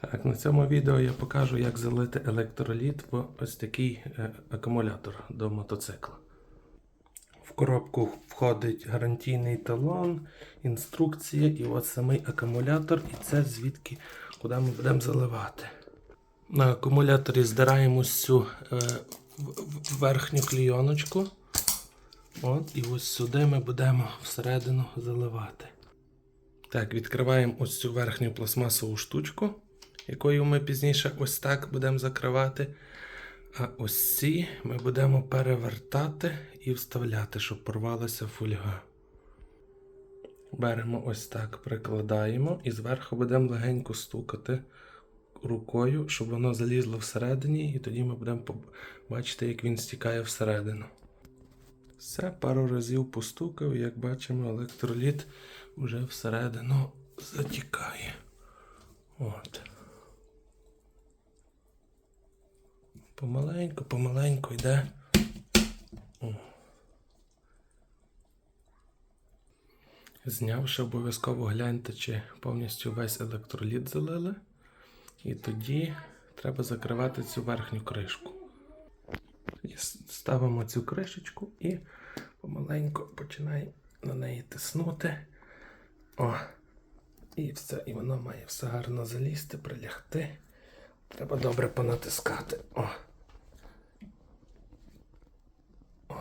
Так, на цьому відео я покажу, як залити електроліт в ось такий е, акумулятор до мотоцикла. В коробку входить гарантійний талон, інструкція і от самий акумулятор, і це звідки куди ми будемо заливати. На акумуляторі здираємо цю е, верхню клійоночку. От, і ось сюди ми будемо всередину заливати. Так, відкриваємо ось цю верхню пластмасову штучку, якою ми пізніше ось так будемо закривати. А ось ці ми будемо перевертати і вставляти, щоб порвалася фольга. Беремо ось так, прикладаємо і зверху будемо легенько стукати рукою, щоб воно залізло всередині, і тоді ми будемо бачити, як він стікає всередину. Все, пару разів постукав, і як бачимо, електроліт вже всередину затікає. От. Помаленьку, помаленьку йде. Знявши, обов'язково гляньте, чи повністю весь електроліт залили. І тоді треба закривати цю верхню кришку. Ставимо цю кришечку і помаленьку починаємо на неї тиснути. О. І все, і воно має все гарно залізти, прилягти. Треба добре понатискати. О,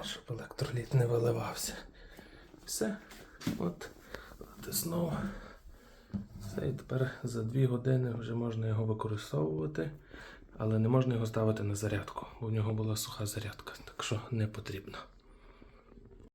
щоб електроліт не виливався. Все. От, натиснув. Все, і тепер за 2 години вже можна його використовувати, але не можна його ставити на зарядку, бо в нього була суха зарядка, так що не потрібно.